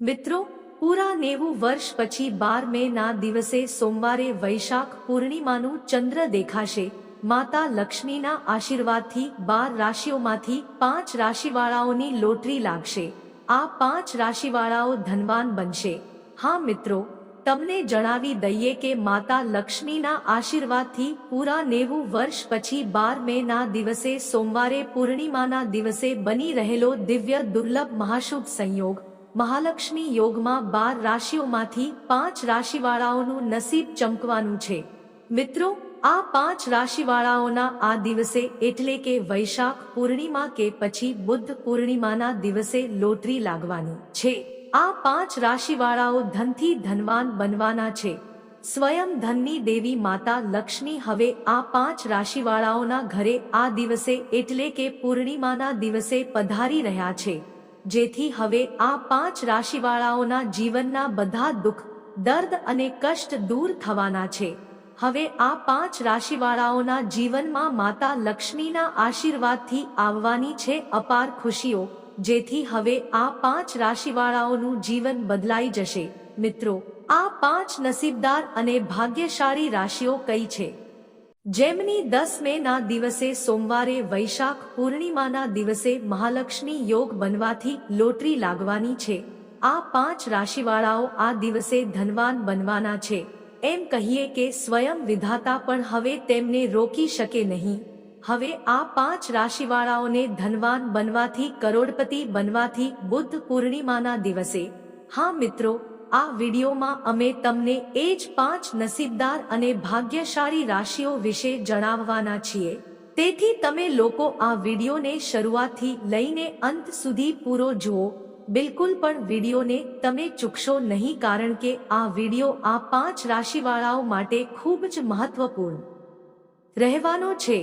મિત્રો, પૂરા નેવું વર્ષ પછી બાર મે ના દિવસે સોમવારે વૈશાખ પૂર્ણિમાનું ચંદ્ર દેખાશે. માતા લક્ષ્મીના આશીર્વાદથી બાર રાશિઓમાંથી પાંચ રાશિવાળાઓની લોટરી લાગશે. આ પાંચ રાશિવાળાઓ ધનવાન બનશે. હા મિત્રો, તમને જણાવી દઈએ કે માતા લક્ષ્મીના આશીર્વાદથી પૂરા નેવું વર્ષ પછી બાર મે ના દિવસે સોમવારે પૂર્ણિમાના દિવસે બની રહેલો દિવ્ય દુર્લભ મહાશુભ સંયોગ મહાલક્ષ્મી યોગમાં બાર રાશિઓમાંથી પાંચ રાશિવાળાઓનું નસીબ ચમકવાનું છે. મિત્રો, આ પાંચ રાશિવાળાઓના આ દિવસે એટલે કે વૈશાખ પૂર્ણિમા કે પછી બુદ્ધ પૂર્ણિમાના દિવસે લોટરી લાગવાની છે. આ પાંચ રાશિવાળાઓ ધનથી ધનવાન બનવાના છે. સ્વયં ધનની દેવી માતા લક્ષ્મી હવે આ પાંચ રાશિવાળાઓના ઘરે આ દિવસે એટલે કે પૂર્ણિમાના દિવસે પધારી રહ્યા છે. જેથી હવે આ પાંચ રાશિવાળાઓના જીવનના બધા દુઃખ, દર્દ અને કષ્ટ દૂર થવાના છે. હવે આ પાંચ રાશિવાળાઓના જીવનમાં માતા લક્ષ્મીના આશીર્વાદથી આવવાની છે અપાર ખુશીઓ, જેથી હવે આ પાંચ રાશિવાળાઓનું જીવન બદલાઈ જશે. મિત્રો, આ પાંચ નસીબદાર અને ભાગ્યશાળી રાશિઓ કઈ છે? જેમની દસ મે ના દિવસે સોમવારે વૈશાખ પૂર્ણિમાના દિવસે મહાલક્ષ્મી યોગ બનવાથી લોટરી લાગવાની છે. આ પાંચ રાશિવાળાઓ આ દિવસે ધનવાન બનવાના છે. એમ કહીએ કે સ્વયં વિધાતા પણ હવે તેમને રોકી શકે નહીં. હવે આ પાંચ રાશિવાળાઓને ધનવાન બનવાથી કરોડપતિ બનવાથી બુદ્ધ પૂર્ણિમાના દિવસે. હા મિત્રો આ વિડીયોમાં અમે તમને એ જ પાંચ નસીબદાર અને ભાગ્યશાળી રાશિઓ વિશે જણાવવાના છીએ. તેથી તમે લોકો આ વિડીયોને શરૂઆતથી લઈને અંત સુધી પૂરો જુઓ. બિલકુલ પણ વિડીયોને તમે ચૂકશો નહીં કારણ કે આ વીડિયો આ પાંચ રાશિવાળાઓ માટે ખૂબ જ મહત્વપૂર્ણ. રહેવાનો છે.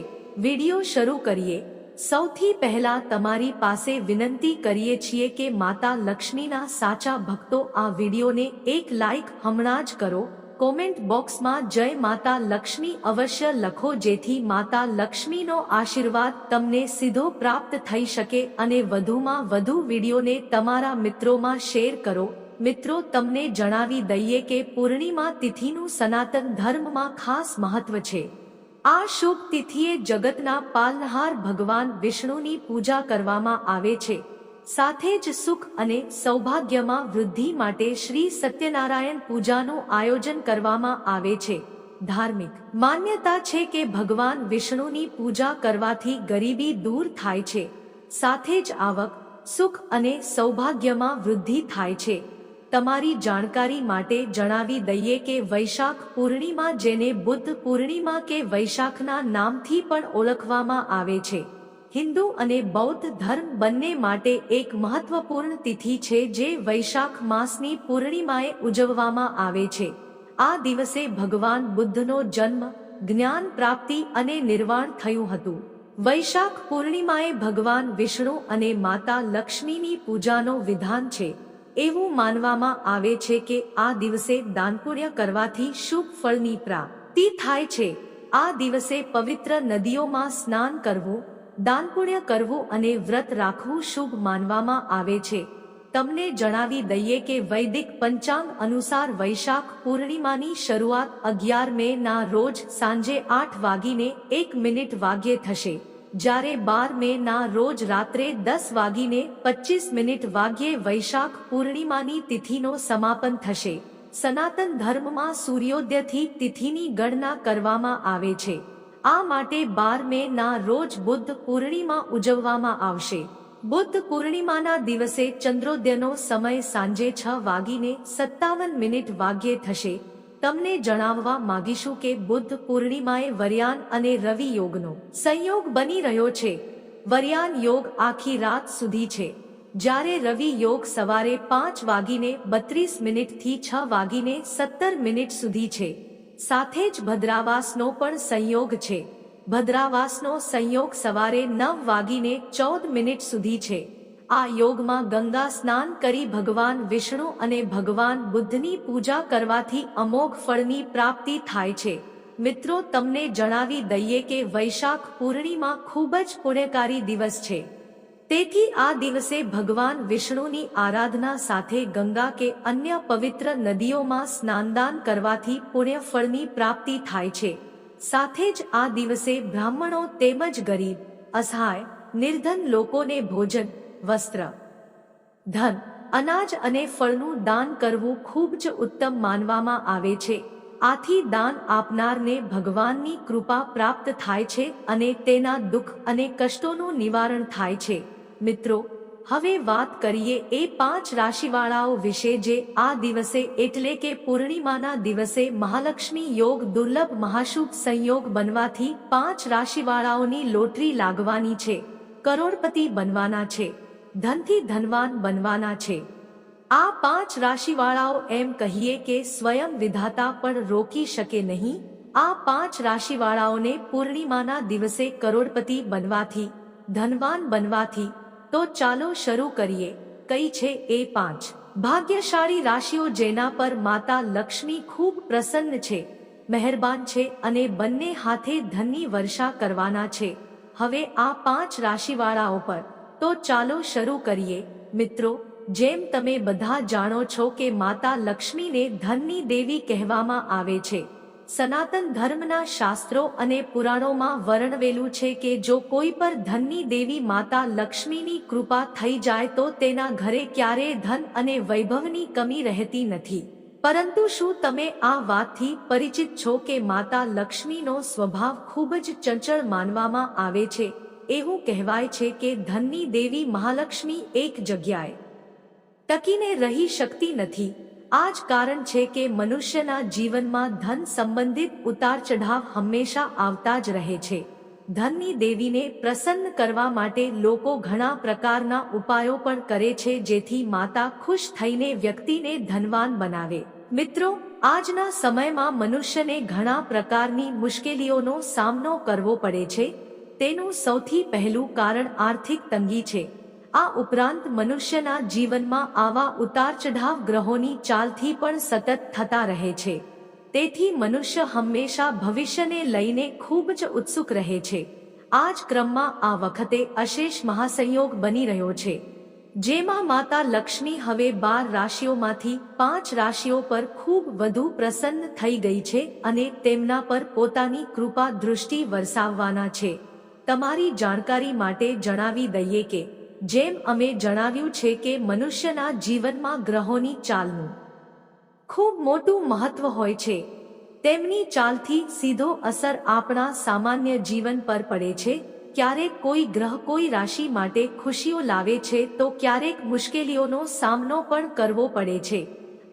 વીડિયો શરૂ કરીએ. સૌથી પહેલા તમારી પાસે વિનંતી કરીએ છીએ કે માતા લક્ષ્મીના સાચા ભક્તો આ વિડીયોને એક લાઇક હમણાં જ કરો. કોમેન્ટ બોક્સમાં જય માતા લક્ષ્મી અવશ્ય લખો જેથી માતા લક્ષ્મીનો આશીર્વાદ તમને સીધો પ્રાપ્ત થઈ શકે અને વધુમાં વધુ વિડીયોને તમારા મિત્રોમાં શેર કરો. મિત્રો, તમને જણાવી દઈએ કે પૂર્ણિમા તિથિનું સનાતન ધર્મમાં ખાસ મહત્વ છે. આ શુભ તિથિએ જગતના પાલનહાર ભગવાન વિષ્ણુની પૂજા કરવામાં આવે છે. સાથે જ સુખ અને સૌભાગ્યમાં વૃદ્ધિ માટે શ્રી સત્યનારાયણ પૂજાનું આયોજન કરવામાં આવે છે. ધાર્મિક માન્યતા છે કે ભગવાન વિષ્ણુની પૂજા કરવાથી ગરીબી દૂર થાય છે. સાથે જ આવક, સુખ અને સૌભાગ્યમાં વૃદ્ધિ થાય છે. તમારી જાણકારી માટે જણાવી દઈએ કે વૈશાખ પૂર્ણિમા જેને બુદ્ધ પૂર્ણિમા કે વૈશાખના નામથી પણ ઓળખવામાં આવે છે. હિન્દુ અને બૌદ્ધ ધર્મ બંને માટે એક મહત્વપૂર્ણ તિથિ છે જે વૈશાખ માસની પૂર્ણિમાએ ઉજવવામાં આવે છે. આ દિવસે ભગવાન બુદ્ધનો જન્મ, જ્ઞાન પ્રાપ્તિ અને નિર્વાણ થયું હતું. વૈશાખ પૂર્ણિમાએ ભગવાન વિષ્ણુ અને માતા લક્ષ્મીની પૂજાનો વિધાન છે. એવું માનવામાં આવે છે કે આ દિવસે દાનપુણ્ય કરવાથી શુભ ફળની પ્રાપ્તિ થાય છે. આ દિવસે પવિત્ર નદીઓમાં સ્નાન કરવું, દાનપુણ્ય કરવું અને વ્રત રાખવું શુભ માનવામાં આવે છે. તમને જણાવી દઈએ કે વૈદિક પંચાંગ અનુસાર વૈશાખ પૂર્ણિમાની શરૂઆત અગિયાર મે ના રોજ સાંજે આઠ વાગીને એક મિનિટ વાગ્યે થશે. જ્યારે બાર મે ના રોજ રાત્રે દસ વાગીને પચીસ મિનિટ વાગ્યે વૈશાખ પૂર્ણિમાની તિથિનો સમાપન થશે. સનાતન ધર્મમાં સૂર્યોદયથી તિથિની ગણના કરવામાં આવે છે. આ માટે બાર મે ના રોજ બુદ્ધ પૂર્ણિમા ઉજવવામાં આવશે. બુદ્ધ પૂર્ણિમાના દિવસે ચંદ્રોદયનો સમય સાંજે છ વાગીને સત્તાવન મિનિટ વાગ્યે થશે. તમને જણાવવા માંગીશું કે બુદ્ધ પૂર્ણિમાએ વરિયાન અને રવિ યોગનો સંયોગ બની રહ્યો છે. વરિયાન યોગ આખી રાત સુધી છે. જ્યારે રવિ યોગ સવારે પાંચ વાગીને બત્રીસ મિનિટથી છ વાગીને સત્તર મિનિટ સુધી છે. સાથે જ ભદ્રાવાસનો પણ સંયોગ છે. ભદ્રાવાસનો સંયોગ સવારે નવ વાગીને ચૌદ મિનિટ સુધી છે. આ યોગમાં ગંગા સ્નાન કરી ભગવાન વિષ્ણુ અને ભગવાન બુદ્ધની પૂજા કરવાથી અમોઘ ફળની પ્રાપ્તિ થાય છે. મિત્રો, તમને જણાવી દઈએ કે વૈશાખ પૂર્ણિમા ખૂબ જ પુણ્યકારી દિવસ છે. તેથી આ દિવસે ભગવાન વિષ્ણુની આરાધના સાથે ગંગા કે અન્ય પવિત્ર નદીઓમાં સ્નાનદાન કરવાથી પુણ્યફળની પ્રાપ્તિ થાય છે. સાથે જ આ દિવસે બ્રાહ્મણો તેમજ ગરીબ, અસહાય, નિર્ધન લોકોને ભોજન વસ્ત્ર. ધન. અનાજ અને ફળનું દાન કરવું ખૂબ જ ઉત્તમ માનવામાં આવે છે. આથી દાન આપનારને ભગવાનની કૃપા પ્રાપ્ત થાય છે અને તેના દુઃખ અને કષ્ટોનું નિવારણ થાય છે. મિત્રો, હવે વાત કરીએ એ પાંચ રાશિવાળાઓ વિશે જે આ દિવસે એટલે કે પૂર્ણિમાના દિવસે મહાલક્ષ્મી યોગ, દુર્લભ મહાશુભ સંયોગ બનવાથી પાંચ રાશિવાળાઓની લોટરી લાગવાની છે. કરોડપતિ બનવાના છે. ધનથી ધનવાન બનવાના છે. આ પાંચ રાશિવાળાઓ એમ કહીએ કે સ્વયં વિધાતા પણ રોકી શકે નહીં. આ પાંચ રાશિવાળાઓને પૂર્ણિમાના દિવસે કરોડપતિ બનવાથી, ધનવાન બનવાથી, તો ચાલો શરૂ કરીએ. કઈ છે એ પાંચ? ભાગ્યશાળી રાશિઓ જેના પર માતા લક્ષ્મી ખૂબ પ્રસન્ન છે. મહેરબાન છે અને બંને હાથે ધનની વર્ષા કરવાના છે. હવે આ પાંચ રાશિવાળાઓ પર તો ચાલો શરૂ કરીએ. મિત્રો, જેમ તમે બધા જાણો છો કે માતા લક્ષ્મીને ધનની દેવી કહેવામાં આવે છે. સનાતન ધર્મના શાસ્ત્રો અને પુરાણોમાં વર્ણવેલું છે કે જો કોઈ પર ધનની દેવી માતા લક્ષ્મીની કૃપા થઈ જાય તો તેના ઘરે ક્યારેય ધન અને વૈભવની કમી રહેતી નથી. પરંતુ શું તમે આ વાતથી પરિચિત છો કે માતા લક્ષ્મીનો સ્વભાવ ખૂબ જ ચંચળ માનવામાં આવે છે? એવું કહેવાય છે કે ધનની દેવી મહાલક્ષ્મી એક જગ્યાએ ટકીને રહી શકતી નથી. આ જ કારણ છે કે મનુષ્યના જીવનમાં ધન સંબંધિત ઉતાર ચઢાવ હંમેશા આવતા જ રહે છે. ધનની દેવીને પ્રસન્ન કરવા માટે લોકો ઘણા પ્રકારના ઉપાયો પણ કરે છે જેથી માતા ખુશ થઈને વ્યક્તિને ધનવાન બનાવે. મિત્રો, આજના સમયમાં મનુષ્યને ઘણા પ્રકારની મુશ્કેલીઓનો સામનો કરવો પડે છે. તેનું સૌથી પહેલું કારણ આર્થિક તંગી છે. આ ઉપરાંત મનુષ્યના જીવનમાં આવા ઉતાર ચઢાવ ગ્રહોની ચાલથી પણ સતત થતા રહે છે. તેથી મનુષ્ય હંમેશા ભવિષ્યને લઈને ખૂબ જ ઉત્સુક રહે છે. આ જ ક્રમમાં આ વખતે અશેષ મહાસંયોગ બની રહ્યો છે. જેમાં માતા લક્ષ્મી હવે બાર રાશિઓમાંથી પાંચ રાશિઓ પર ખૂબ વધુ પ્રસન્ન થઈ ગઈ છે અને તેમના પર પોતાની કૃપા દૃષ્ટિ વરસાવવાના છે. તમારી જાણકારી માટે જણાવી દઈએ કે, જેમ અમે જણાવ્યું છે કે મનુષ્યના જીવનમાં ગ્રહોની ચાલનું ખૂબ મોટું મહત્વ હોય છે, તેમની ચાલથી સીધો અસર આપણા સામાન્ય જીવન પર પડે છે, ક્યારેક કોઈ ગ્રહ કોઈ રાશિ માટે ખુશીઓ લાવે છે તો ક્યારેક મુશ્કેલીઓનો સામનો પણ કરવો પડે છે.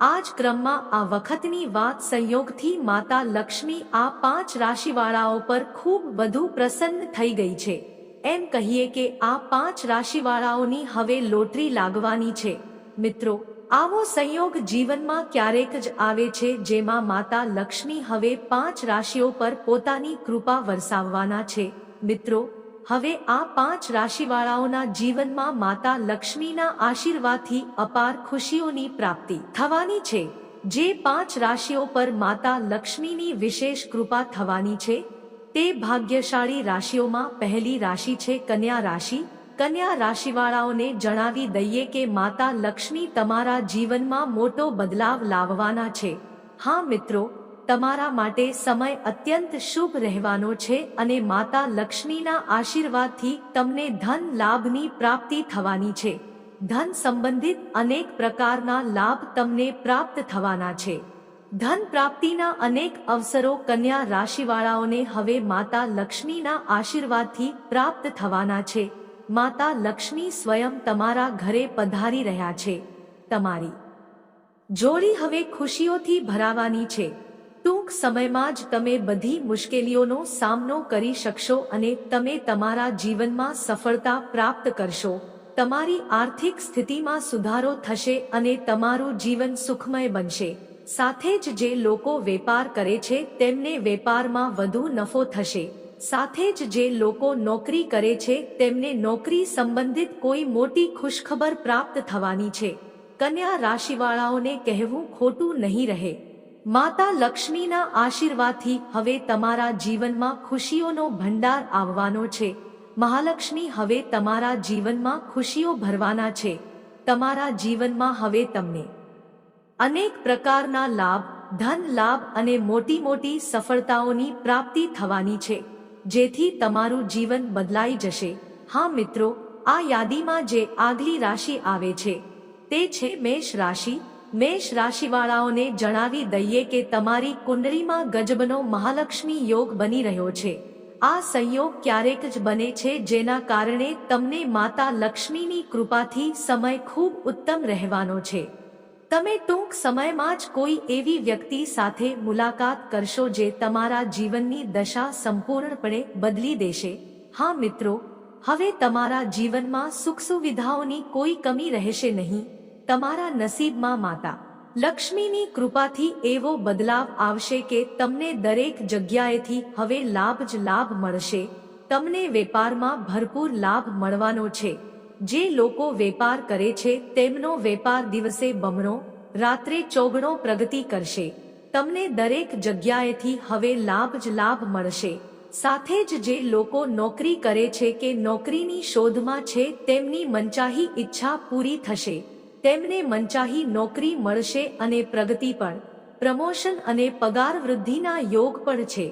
આ જ ક્રમમાં આ વખતની વાત સંયોગથી માતા લક્ષ્મી આ પાંચ રાશિવાળાઓ પર ખૂબ વધુ પ્રસન્ન થઈ ગઈ છે. એમ કહીએ કે આ પાંચ રાશિવાળાઓની હવે લોટરી લાગવાની છે. મિત્રો, આવો સંયોગ જીવનમાં ક્યારેક જ આવે છે જેમાં માતા લક્ષ્મી હવે પાંચ રાશિઓ પર પોતાની કૃપા વરસાવવાના છે. મિત્રો હવે આ પાંચ રાશિવાળાઓના જીવનમાં માતા લક્ષ્મીના આશીર્વાદથી અપાર ખુશીઓની પ્રાપ્તિ થવાની છે. જે પાંચ રાશિઓ પર માતા લક્ષ્મીની વિશેષ કૃપા થવાની છે, તે ભાગ્યશાળી રાશિઓમાં પહેલી રાશિ છે કન્યા રાશિ. કન્યા રાશિવાળાઓને જણાવી દઈએ કે માતા લક્ષ્મી તમારા જીવનમાં મોટો બદલાવ લાવવાના છે. હા મિત્રો તમારા માટે સમય અત્યંત શુભ રહેવાનો છે અને માતા લક્ષ્મીના આશીર્વાદથી તમને ધન લાભની પ્રાપ્તિ થવાની છે. ધન સંબંધિત અનેક પ્રકારના લાભ તમને પ્રાપ્ત થવાના છે. ધન પ્રાપ્તિના અનેક અવસરો કન્યા રાશિવાળાઓને હવે માતા લક્ષ્મીના આશીર્વાદથી પ્રાપ્ત થવાના છે. માતા લક્ષ્મી સ્વયં તમારા ઘરે પધારી રહ્યા છે. તમારી જોડી હવે ખુશીઓથી ભરાવાની છે. સમયમાં જ તમે બધી મુશ્કેલીઓનો સામનો કરી શકશો અને તમે તમારા જીવનમાં સફળતા પ્રાપ્ત કરશો. તમારી આર્થિક સ્થિતિમાં સુધારો થશે અને તમારું જીવન સુખમય બનશે. સાથે જ જે લોકો વેપાર કરે છે, તેમને વેપારમાં વધુ નફો થશે. સાથે જ જે લોકો નોકરી કરે છે, તેમને નોકરી સંબંધિત કોઈ મોટી ખુશખબર પ્રાપ્ત થવાની છે. કન્યા રાશિવાળાઓને કહેવું ખોટું નહીં રહે. માતા લક્ષ્મીના આશીર્વાદથી હવે તમારા જીવનમાં ખુશીઓનો ભંડાર આવવાનો છે. મહાલક્ષ્મી હવે તમારા જીવનમાં ખુશીઓ ભરવાના છે. તમારા જીવનમાં હવે તમને અનેક પ્રકારના લાભ, ધન લાભ અને મોટી મોટી સફળતાઓની પ્રાપ્તિ થવાની છે. જેથી તમારું જીવન બદલાઈ જશે. હા મિત્રો, આ યાદીમાં જે આગલી રાશિ આવે છે, તે છે મેષ રાશિ. મેષ રાશિવાળાઓને જણાવી દઈએ કે તમારી કુંડળીમાં ગજબનો મહાલક્ષ્મી યોગ બની રહ્યો છે. આ સંયોગ ક્યારેક જ બને છે જેના કારણે તમને માતા લક્ષ્મીની કૃપાથી સમય ખૂબ ઉત્તમ રહેવાનો છે. તમે ટૂંક સમયમાં જ કોઈ એવી વ્યક્તિ સાથે મુલાકાત કરશો જે તમારા જીવનની દશા સંપૂર્ણપણે બદલી દેશે. હા મિત્રો, હવે તમારા જીવનમાં સુખ સુવિધાઓની કોઈ કમી રહેશે નહીં. તમારા નસીબમાં માતા, લક્ષ્મીની કૃપાથી એવો બદલાવ આવશે કે તમને દરેક જગ્યાએથી હવે લાભ જ લાભ મળશે. તમને વેપારમાં ભરપૂર લાભ મળવાનો છે. જે લોકો વેપાર કરે છે, તેમનો વેપાર દિવસે બમણો, રાત્રે ચોગણો પ્રગતિ કરશે. તમને દરેક જગ્યાએથી હવે લાભ જ લાભ મળશે. સાથે જ જે લોકો નોકરી કરે છે કે નોકરીની શોધમાં છે, તેમની મનચાહી ઈચ્છા પૂરી થશે. તેમને મનચાહી નોકરી મળશે અને પ્રગતિ પણ. પ્રમોશન અને પગાર વૃદ્ધિના યોગ પણ છે.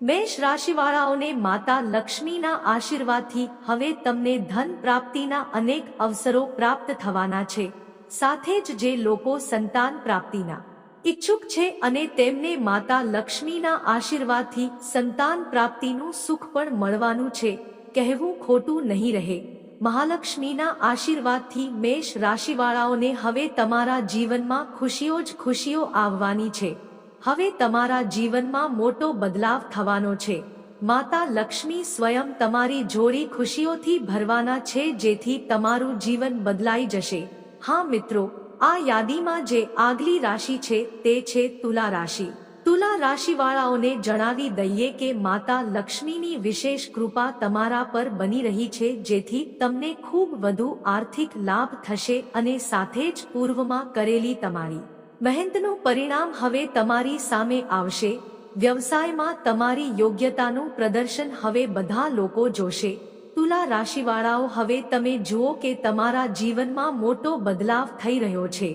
મેષ રાશિવાળાઓને માતા લક્ષ્મીના આશીર્વાદથી હવે તમને ધન પ્રાપ્તિના અનેક અવસરો પ્રાપ્ત થવાના છે. સાથે જ જે લોકો સંતાન પ્રાપ્તિના ઈચ્છુક છે અને તેમને માતા લક્ષ્મીના આશીર્વાદથી સંતાન પ્રાપ્તિનું સુખ પણ મળવાનું છે. કહેવું ખોટું નહીં રહે. મહાલક્ષ્મીના આશીર્વાદથી મેષ રાશિવાળાઓને હવે તમારા જીવનમાં ખુશીઓ જ ખુશીઓ આવવાની છે. હવે તમારા જીવનમાં મોટો બદલાવ થવાનો છે. માતા લક્ષ્મી સ્વયં તમારી જોડી ખુશીઓથી ભરવાના છે જેથી તમારું જીવન બદલાઈ જશે. હા મિત્રો, આ યાદીમાં જે આગલી રાશિ છે તે છે તુલા રાશિ. તુલા રાશિવાળાઓને જણાવી દઈએ કે માતા લક્ષ્મીની વિશેષ કૃપા તમારા પર બની રહી છે, જેથી તમને ખૂબ વધુ આર્થિક લાભ થશે અને સાથે જ પૂર્વમાં કરેલી તમારી મહેનતનું પરિણામ હવે તમારી સામે આવશે. વ્યવસાયમાં તમારી યોગ્યતાનું પ્રદર્શન હવે બધા લોકો જોશે. તુલા રાશિવાળાઓ, હવે તમે જુઓ કે તમારા જીવનમાં મોટો બદલાવ થઈ રહ્યો છે.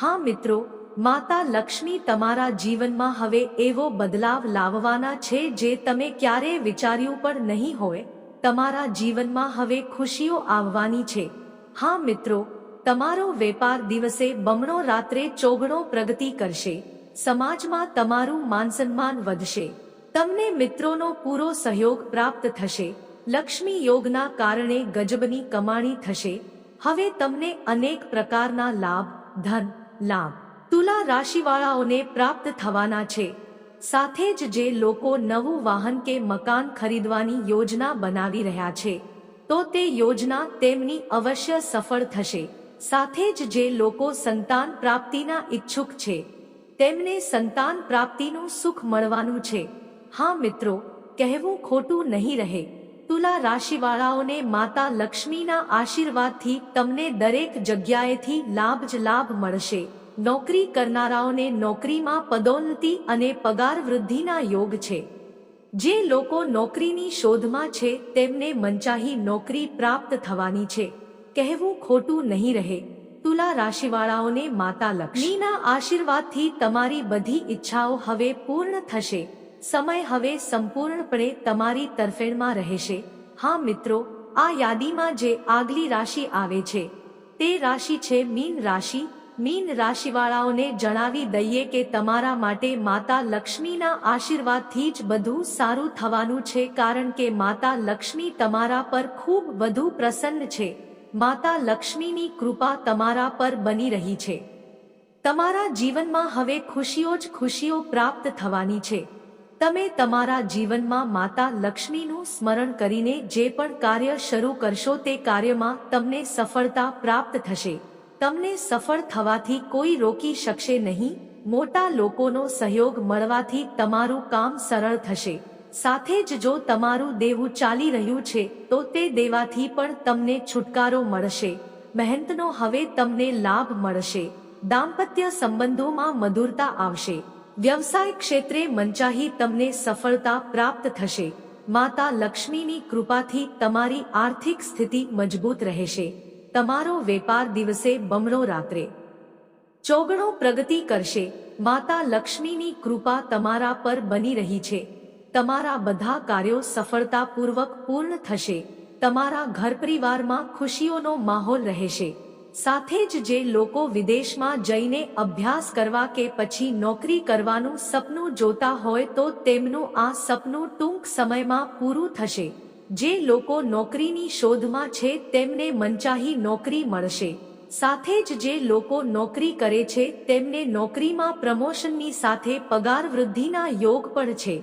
હા મિત્રો માતા લક્ષ્મી તમારા જીવનમાં હવે એવો બદલાવ લાવવાના છે જે તમે ક્યારેય વિચાર્યું પણ નહીં હોય. તમારા જીવનમાં હવે ખુશીઓ આવવાની છે. હા મિત્રો, તમારો વેપાર દિવસે બમણો રાત્રે ચોગણો પ્રગતિ કરશે. સમાજમાં તમારું માનસન્માન વધશે. તમને મિત્રોનો પૂરો સહયોગ પ્રાપ્ત થશે. લક્ષ્મી યોગના કારણે ગજબની કમાણી થશે. હવે તમને અનેક પ્રકારના લાભ, ધન, લાભ તુલા રાશિવાળાઓને પ્રાપ્ત થવાના છે. સાથે જ જે લોકો નવું વાહન કે મકાન ખરીદવાની યોજના બનાવી રહ્યા છે, તો તે યોજના તેમની અવશ્ય સફળ થશે. સાથે જ જે લોકો સંતાન પ્રાપ્તિના ઈચ્છુક છે, તેમને સંતાન પ્રાપ્તિનું સુખ મળવાનું છે. હા મિત્રો, કહેવું ખોટું નહીં રહે. તુલા રાશિવાળાઓને માતા લક્ષ્મીના આશીર્વાદથી તમને દરેક જગ્યાએથી લાભ જ લાભ મળશે. નોકરી કરનારાઓને નોકરીમાં પદોન્નતિ અને પગાર વૃદ્ધિના યોગ છે. જે લોકો નોકરીની શોધમાં છે, તેમને મંચાહી નોકરી પ્રાપ્ત થવાની છે. કહેવું ખોટું નહીં રહે. તુલા રાશિવાળાઓને માતા લક્ષ્મીના આશીર્વાદથી તમારી બધી ઈચ્છાઓ હવે પૂર્ણ થશે. સમય હવે સંપૂર્ણપણે તમારી તરફેણમાં રહેશે. હા મિત્રો, આ યાદીમાં જે આગલી રાશિ આવે છે, તે રાશિ છે મીન રાશિ. મીન રાશિવાળાઓને જણાવી દઈએ કે તમારા માટે માતા લક્ષ્મીના આશીર્વાદથી જ બધું સારું થવાનું છે કારણ કે માતા લક્ષ્મી તમારા પર ખૂબ વધુ પ્રસન્ન છે. માતા લક્ષ્મીની કૃપા તમારા પર બની રહી છે. તમારા જીવનમાં હવે ખુશીઓ જ ખુશીઓ પ્રાપ્ત થવાની છે. તમે તમારા જીવનમાં માતા લક્ષ્મીનું સ્મરણ કરીને જે પણ કાર્ય શરૂ કરશો તે કાર્યમાં તમને સફળતા પ્રાપ્ત થશે. તમને સફળ થવાથી કોઈ રોકી શકશે નહીં, મોટા લોકોનો સહયોગ મળવાથી તમારું કામ સરળ થશે. સાથે જ જો તમારું દેવું ચાલી રહ્યું છે, તો તે દેવાથી પણ તમને છુટકારો મળશે. મહેનતનો હવે તમને લાભ મળશે. દાંપત્ય સંબંધોમાં મધુરતા આવશે. વ્યવસાય ક્ષેત્રે મંચાહી તમને સફળતા પ્રાપ્ત થશે. માતા લક્ષ્મીની કૃપાથી તમારી આર્થિક સ્થિતિ મજબૂત રહેશે. તમારો વેપાર દિવસે બમણો રાત્રે. ચોગણો પ્રગતિ કરશે, માતા લક્ષ્મીની કૃપા તમારા પર બની રહી છે. તમારા બધા કાર્યો સફળતાપૂર્વક પૂર્ણ થશે. તમારા ઘર પરિવારમાં ખુશીઓનો માહોલ રહેશે. સાથે જ જે લોકો વિદેશમાં જઈને અભ્યાસ કરવા કે પછી નોકરી કરવાનું સપનું જોતા હોય તો તેમનું આ સપનું ટૂંક સમયમાં પૂરું થશે. જે લોકો નોકરીની શોધમાં છે તેમને મનચાહી નોકરી મળશે. સાથે જ જે લોકો નોકરી કરે છે તેમને નોકરીમાં પ્રમોશનની સાથે પગાર વૃદ્ધિના યોગ પણ છે.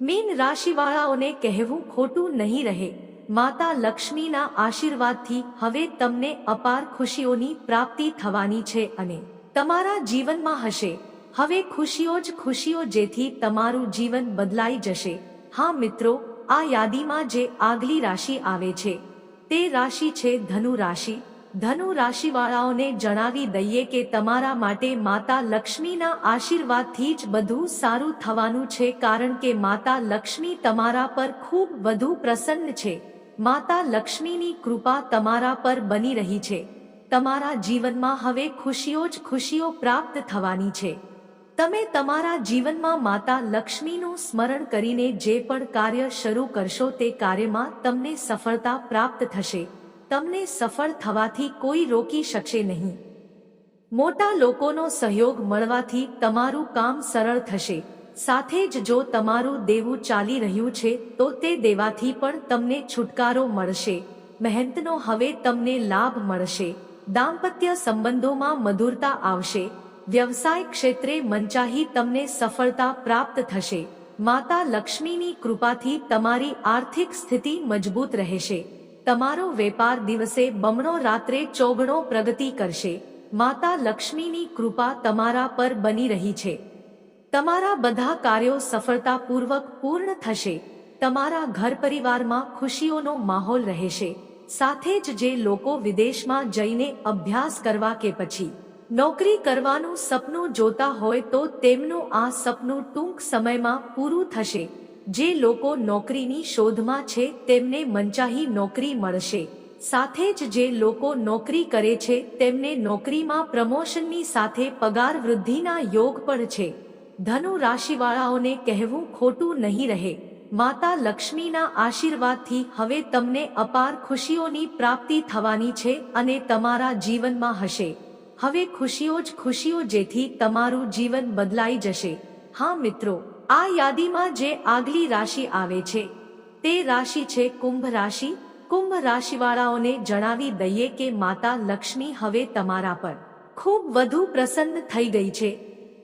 મીન રાશિવાળાઓને કહેવું ખોટું નહીં રહે. માતા લક્ષ્મીના આશીર્વાદથી હવે તમને અપાર ખુશીઓની પ્રાપ્તિ થવાની છે અને તમારા જીવનમાં હશે. હવે ખુશીઓ જ ખુશીઓ જેથી તમારું જીવન બદલાઈ જશે. હા મિત્રો આ યાદીમાં જે આગલી રાશિ આવે છે, તે રાશિ છે ધનુ રાશિ. ધનુ રાશિવાળાઓને જણાવી દઈએ કે તમારા માટે માતા લક્ષ્મીના આશીર્વાદથી જ બધું સારું થવાનું છે કારણ કે માતા લક્ષ્મી તમારા પર ખૂબ વધુ પ્રસન્ન છે. માતા લક્ષ્મીની કૃપા તમારા પર બની રહી છે. તમારા જીવનમાં હવે ખુશીઓ જ ખુશીઓ પ્રાપ્ત થવાની છે. તમે તમારા જીવનમાં માતા લક્ષ્મીનું સ્મરણ કરીને જે પણ કાર્ય શરૂ કરશો તે કાર્યમાં તમને સફળતા પ્રાપ્ત થશે. તમને સફળ થવાથી કોઈ રોકી શકશે નહીં. મોટા લોકોનો સહયોગ મળવાથી તમારું કામ સરળ થશે. સાથે જ જો તમારું દેવું ચાલી રહ્યું છે, તો તે દેવાથી પણ તમને છુટકારો મળશે. મહેનતનો હવે તમને લાભ મળશે. દાંપત્ય સંબંધોમાં મધુરતા આવશે. વ્યવસાય ક્ષેત્રે મંચાહી તમને સફળતા પ્રાપ્ત થશે. માતા લક્ષ્મીની કૃપાથી તમારી આર્થિક સ્થિતિ મજબૂત રહેશે. તમારો વેપાર દિવસે બમણો રાત્રે ચોગણો પ્રગતિ કરશે. માતા લક્ષ્મીની કૃપા તમારા પર બની રહી છે. તમારા બધા કાર્યો સફળતાપૂર્વક પૂર્ણ થશે. તમારા ઘર પરિવારમાં ખુશીઓનો માહોલ રહેશે. સાથે જ જે લોકો વિદેશમાં જઈને અભ્યાસ કરવા કે પછી નોકરી કરવાનું સપનું જોતા હોય તો તેમનું આ સપનું ટૂંક સમયમાં પૂરું થશે. જે લોકો નોકરીની શોધમાં છે તેમને મંચાહી નોકરી મળશે. સાથે જ જે લોકો નોકરી કરે છે તેમને નોકરીમાં પ્રમોશનની સાથે પગાર વૃદ્ધિના યોગ પણ છે. ધનુ રાશિવાળાઓને કહેવું ખોટું નહીં રહે. માતા લક્ષ્મીના આશીર્વાદથી હવે તમને અપાર ખુશીઓની પ્રાપ્તિ થવાની છે અને તમારા જીવનમાં હશે. હવે ખુશીઓ જ ખુશીઓ જેથી તમારું જીવન બદલાઈ જશે. હા મિત્રો, આ યાદીમાં જે આગલી રાશિ આવે છે, તે રાશિ છે કુંભ રાશિ. કુંભ રાશિવાળાઓને જણાવી દઈએ કે માતા લક્ષ્મી હવે તમારા પર ખૂબ વધુ પ્રસન્ન થઈ ગઈ છે.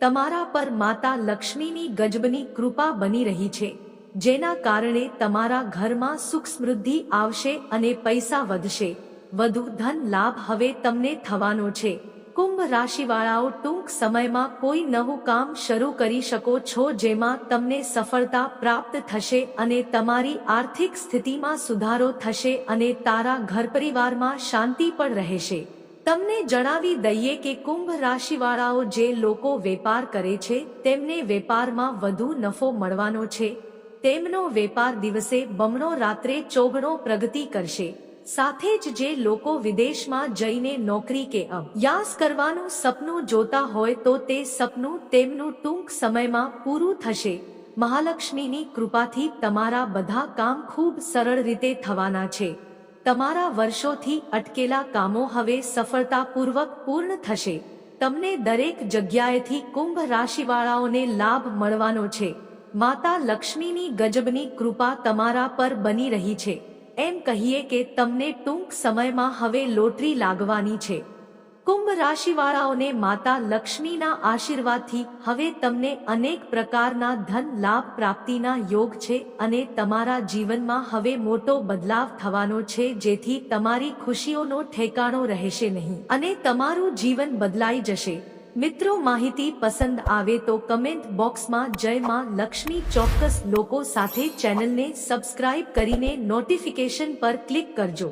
તમારા પર માતા લક્ષ્મીની ગજબની કૃપા બની રહી છે, જેના કારણે તમારા ઘરમાં સુખ સમૃદ્ધિ આવશે અને પૈસા વધશે. વધુ ધન લાભ હવે તમને થવાનો છે. કુંભ રાશિવાળાઓ ટૂંક સમયમાં કોઈ નવું કામ શરૂ કરી શકો છો જેમાં તમને સફળતા પ્રાપ્ત થશે અને તમારી આર્થિક સ્થિતિમાં સુધારો થશે અને તારા ઘર પરિવારમાં શાંતિ પણ રહેશે. તમને જણાવી દઈએ કે કુંભ રાશિવાળાઓ જે લોકો વેપાર કરે છે, તેમને વેપારમાં વધુ નફો મળવાનો છે. તેમનો વેપાર દિવસે બમણો રાત્રે ચોગણો પ્રગતિ કરશે. સાથે જ જે લોકો વિદેશમાં જઈને નોકરી કે અભ્યાસ કરવાનું સપનું જોતા હોય તો તે સપનું તેમનું ટૂંક સમયમાં પૂરું થશે. મહાલક્ષ્મીની કૃપાથી તમારા બધા કામ ખૂબ સરળ રીતે થવાના છે. તમારા વર્ષોથી અટકેલા કામો હવે સફળતાપૂર્વક પૂર્ણ થશે. તમને દરેક જગ્યાએથી કુંભ રાશિવાળાઓને લાભ મળવાનો છે. માતા લક્ષ્મીની ગજબની કૃપા તમારા પર બની રહી છે. એમ કહીએ કે તમને ટૂંક સમયમાં હવે લોટરી લાગવાની છે. કુંભ રાશિવાળાઓને માતા લક્ષ્મીના આશીર્વાદથી હવે તમને અનેક પ્રકારના ધન લાભ પ્રાપ્તિના યોગ છે અને તમારા જીવનમાં હવે મોટો બદલાવ થવાનો છે જેથી તમારી ખુશીઓનો ઠેકાણો રહેશે નહીં. અને તમારું જીવન બદલાઈ જશે. મિત્રો માહિતી પસંદ આવે તો કમેન્ટ બોક્સમાં જય માં લક્ષ્મી ચોક્કસ લોકો સાથે ચેનલને સબસ્ક્રાઇબ કરીને નોટિફિકેશન પર ક્લિક કરજો.